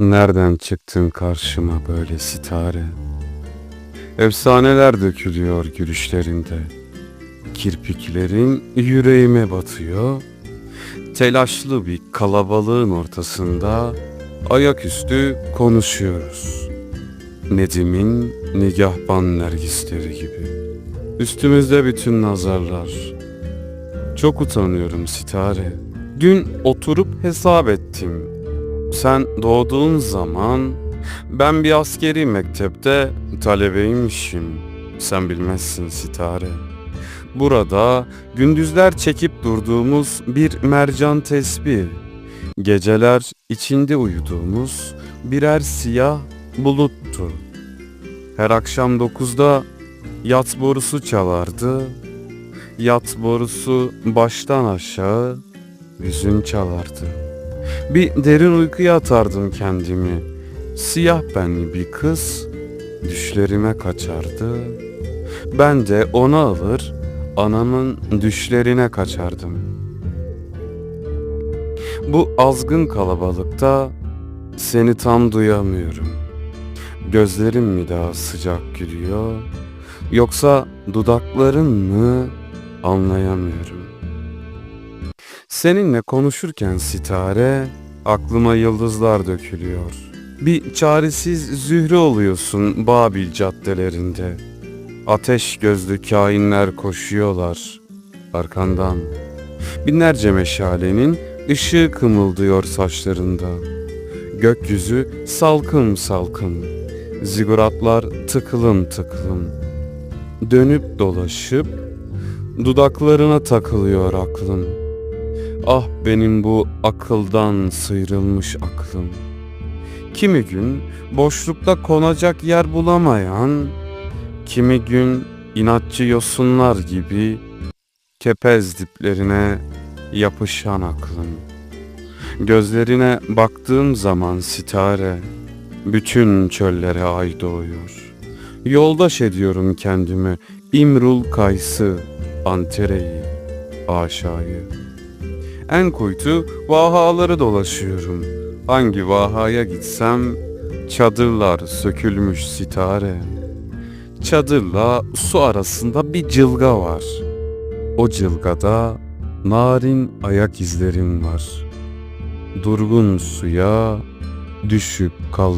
Nereden çıktın karşıma böyle sitare? Efsaneler dökülüyor gülüşlerinde. Kirpiklerin yüreğime batıyor. Telaşlı bir kalabalığın ortasında ayaküstü konuşuyoruz. Nedim'in nigahban nergisleri gibi. Üstümüzde bütün nazarlar. Çok utanıyorum sitare. Dün oturup hesap ettim. Sen doğduğun zaman ben bir askeri mektepte talebeymişim. Sen bilmezsin sitare. Burada gündüzler çekip durduğumuz bir mercan tesbih. Geceler içinde uyuduğumuz birer siyah buluttu. Her akşam dokuzda yat borusu çalardı. Yat borusu baştan aşağı hüzün çalardı. Bir derin uykuya atardım kendimi. Siyah benli bir kız düşlerime kaçardı. Ben de onu alır anamın düşlerine kaçardım. Bu azgın kalabalıkta seni tam duyamıyorum. Gözlerim mi daha sıcak gülüyor yoksa dudakların mı anlayamıyorum. Seninle konuşurken sitare aklıma yıldızlar dökülüyor. Bir çaresiz zühre oluyorsun Babil caddelerinde. Ateş gözlü kainler koşuyorlar arkandan. Binlerce meşalenin ışığı kımıldıyor saçlarında. Gökyüzü salkım salkım. Ziguratlar tıklım tıklım. Dönüp dolaşıp dudaklarına takılıyor aklım. Ah benim bu akıldan sıyrılmış aklım. Kimi gün boşlukta konacak yer bulamayan, kimi gün inatçı yosunlar gibi kepez diplerine yapışan aklım. Gözlerine baktığım zaman sitare, bütün çöllere ay doğuyor. Yoldaş ediyorum kendimi, İmrul Kays'ı, Antere'yi, Aşa'yı. En kuytu vahaları dolaşıyorum. Hangi vahaya gitsem çadırlar sökülmüş sitare. Çadırla su arasında bir cılga var. O cılgada narin ayak izlerim var. Durgun suya düşüp kalmış.